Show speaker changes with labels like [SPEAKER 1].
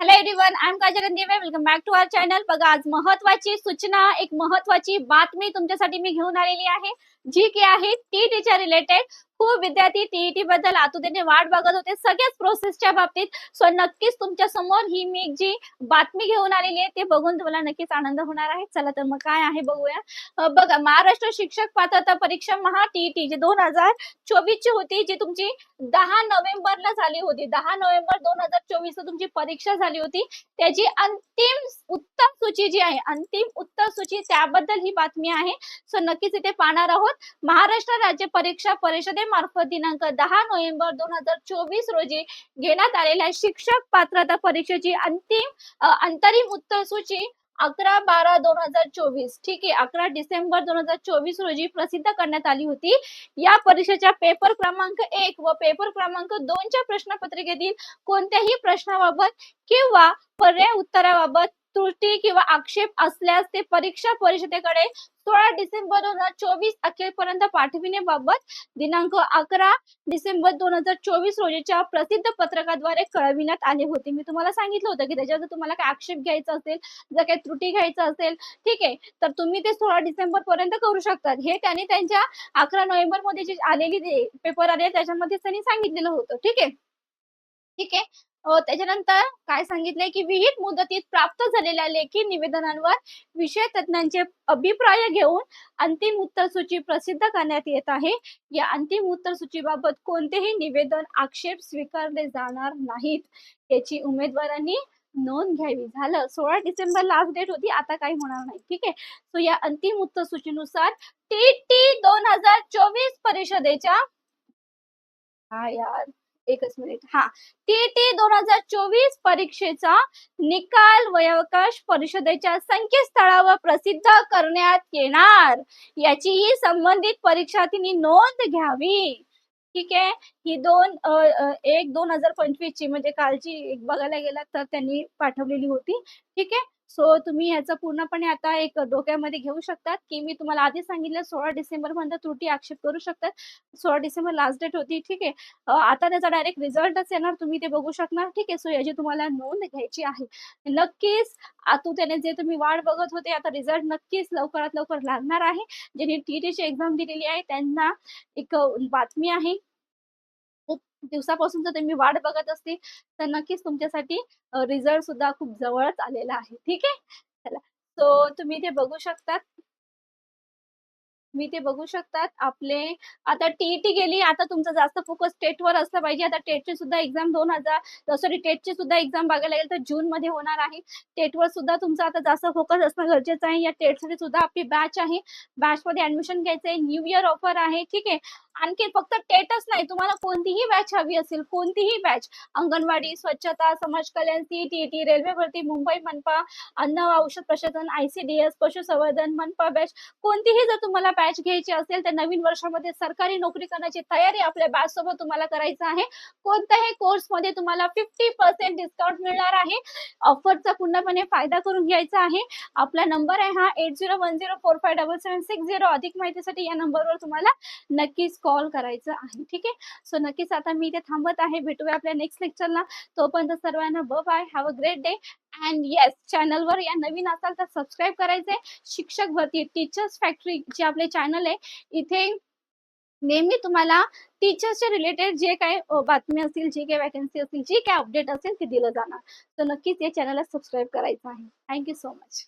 [SPEAKER 1] Hello everyone I am Kajal Dive welcome back to our channel बघा आज महत्वाची सूचना एक महत्वाची बातमी तुमच्यासाठी मी घेऊन आलेली आहे. जी की आहे टीईटीच्या रिलेटेड खूप विद्यार्थी टीईटी बद्दल आतुतेने वाट बघत होते. सगळ्याच प्रोसेसच्या बाबतीत. सो नक्कीच तुमच्यासमोर ही मी जी बातमी घेऊन आलेली आहे ते बघून तुम्हाला नक्कीच आनंद होणार आहे. चला तर मग काय आहे बघूया. बघा महाराष्ट्र शिक्षक पात्रता परीक्षा महा टीईटी जी दोन हजार चोवीस ची होती जी तुमची दहा नोव्हेंबरला झाली होती. दहा नोव्हेंबर दोन हजार चोवीस तुमची परीक्षा झाली होती. त्याची अंतिम उत्तर सूची जी आहे अंतिम उत्तर सूची त्याबद्दल ही बातमी आहे. सो नक्कीच इथे पाहणार आहोत. महाराष्ट्र राज्य परीक्षा परिषदेमार्फत दिनांक दहा नोव्हेंबर दोन हजार चोवीस रोजी घेण्यात आलेल्या शिक्षक पात्रता परीक्षेची अंतिम अंतरिम उत्तर सूची अकरा बारा दोन हजार चोवीस ठीक आहे अकरा डिसेंबर दोन हजार चोवीस रोजी प्रसिद्ध करण्यात आली होती. या परीक्षेच्या पेपर क्रमांक एक व पेपर क्रमांक दोनच्या प्रश्नपत्रिकेतील कोणत्याही प्रश्नाबाबत किंवा पर्याय उत्तराबाबत त्रुटी किंवा आक्षेप असल्यास ते परीक्षा परिषदेकडे सोळा डिसेंबर दोन हजार चोवीस अखेरपर्यंत पाठविण्याबाबत दिनांक अकरा डिसेंबर दोन हजार चोवीस रोजीच्या प्रसिद्ध पत्रकाद्वारे कळविण्यात आले होते. मी तुम्हाला सांगितलं होतं की त्याच्यावर तुम्हाला काय आक्षेप घ्यायचा असेल जर काही त्रुटी घ्यायचं असेल ठीक आहे तर तुम्ही ते सोळा डिसेंबर पर्यंत करू शकतात. हे त्यांनी त्यांच्या अकरा नोव्हेंबरमध्ये जे आलेली पेपर आले त्याच्यामध्ये त्यांनी सांगितलेलं होतं. ठीक आहे? ठीक आहे? त्याच्यानंतर काय सांगितलंय की विहित मुदतीत प्राप्त झालेल्या लेखी निवेदनांवर विषय तज्ञांचे अभिप्राय घेऊन अंतिम उत्तर सूची प्रसिद्ध करण्यात येत आहे. या अंतिम उत्तर सूचीबाबत कोणतेही निवेदन आक्षेप स्वीकारले जाणार नाहीत. याची उमेदवारांनी नोंद घ्यावी. झालं. सोळा डिसेंबर लास्ट डेट होती. आता काही होणार नाही. ठीक आहे? सो या अंतिम उत्तर सूचीनुसार टी टी दोन हजार चोवीस परिषदेच्या हा यार एकच मिनिट हा. टी टी दोन हजार चोवीस परीक्षेचा निकाल वयावकाश परिषदेच्या संकेतस्थळावर प्रसिद्ध करण्यात येणार. याचीही संबंधित परीक्षार्थींनी नोंद घ्यावी. ठीक आहे? ही दोन एक दोन हजार पंचवीस ची म्हणजे कालची बघायला गेला तर त्यांनी पाठवलेली होती. ठीक आहे? सो तुम्ही ह्याचं पूर्णपणे आता एक डोक्यामध्ये घेऊ शकतात की मी तुम्हाला आधी सांगितलं सोळा डिसेंबर पर्यंत त्रुटी आक्षेप करू शकतात. सोळा डिसेंबर लास्ट डेट होती ठीक आहे. आता त्याचा डायरेक्ट रिझल्टच येणार तुम्ही ते बघू शकणार ठीक आहे. सो याची तुम्हाला नोंद घ्यायची आहे. नक्कीच आतुरतेने जे तुम्ही वाट बघत होते आता रिझल्ट नक्कीच लवकरात लवकर लागणार आहे. ज्यांनी टीटीची एक्झाम दिलेली आहे त्यांना एक बातमी आहे दिवसापासून जर तुम्ही वाट बघत असतील तर नक्कीच तुमच्यासाठी रिझल्ट सुद्धा खूप जवळच आलेला आहे. ठीक आहे? चला. सो तुम्ही ते बघू शकतात. मी ते बघू शकतात. आपले आता टीईटी गेली. आता तुमचा जास्त फोकस टेटवर असला पाहिजे. आता टेटची सुद्धा एक्झाम दोन हजार सॉरी टेटची सुद्धा एक्झाम बघायला गेलं तर जून मध्ये होणार आहे. टेटवर सुद्धा तुमचा आता जास्त फोकस असणं गरजेचं आहे. या टेटसाठी सुद्धा आपली बॅच आहे. बॅच मध्ये ऍडमिशन घ्यायचं आहे न्यू इयर ऑफर आहे. ठीक आहे? आणखी फक्त टेटच नाही तुम्हाला कोणतीही बॅच हवी असेल कोणतीही बॅच अंगणवाडी स्वच्छता समाज कल्याण सीटीटी रेल्वे भरती मुंबई मनपा अन्न औषध प्रशासन आयसीडीएस पशुसंवर्धन मनपा बॅच कोणतीही जर तुम्हाला बॅच घ्यायची असेल तर नवीन वर्षामध्ये सरकारी नोकरी करण्याची तयारी आपल्या बॅच सोबत तुम्हाला करायचं आहे. कोणत्याही कोर्समध्ये तुम्हाला फिफ्टी पर्सेंट डिस्काउंट मिळणार आहे. ऑफरचा पूर्णपणे फायदा करून घ्यायचा आहे. आपला नंबर आहे हा eight zero one zero four five double seven six zero अधिक माहितीसाठी या नंबरवर तुम्हाला नक्कीच कॉल कॉल करायचं आहे. ठीक आहे? सो नक्कीच आता मी इथे थांबत आहे. भेटूया आपल्या नेक्स्ट लेक्चरला तोपर्यंत सर्वांना ब bye have a great day and yes चॅनलवर या नवीन असाल तर सबस्क्राईब करायचंय. शिक्षक भरती टीचर्स फॅक्टरी जे आपले चॅनल आहे इथे नेहमी तुम्हाला टीचर्सच्या रिलेटेड जे काही बातमी असतील जी काही वॅकन्सी असतील जी काही अपडेट असेल ते दिलं जाणार. तर नक्कीच या चॅनलला सबस्क्राईब करायचं आहे. Thank you so much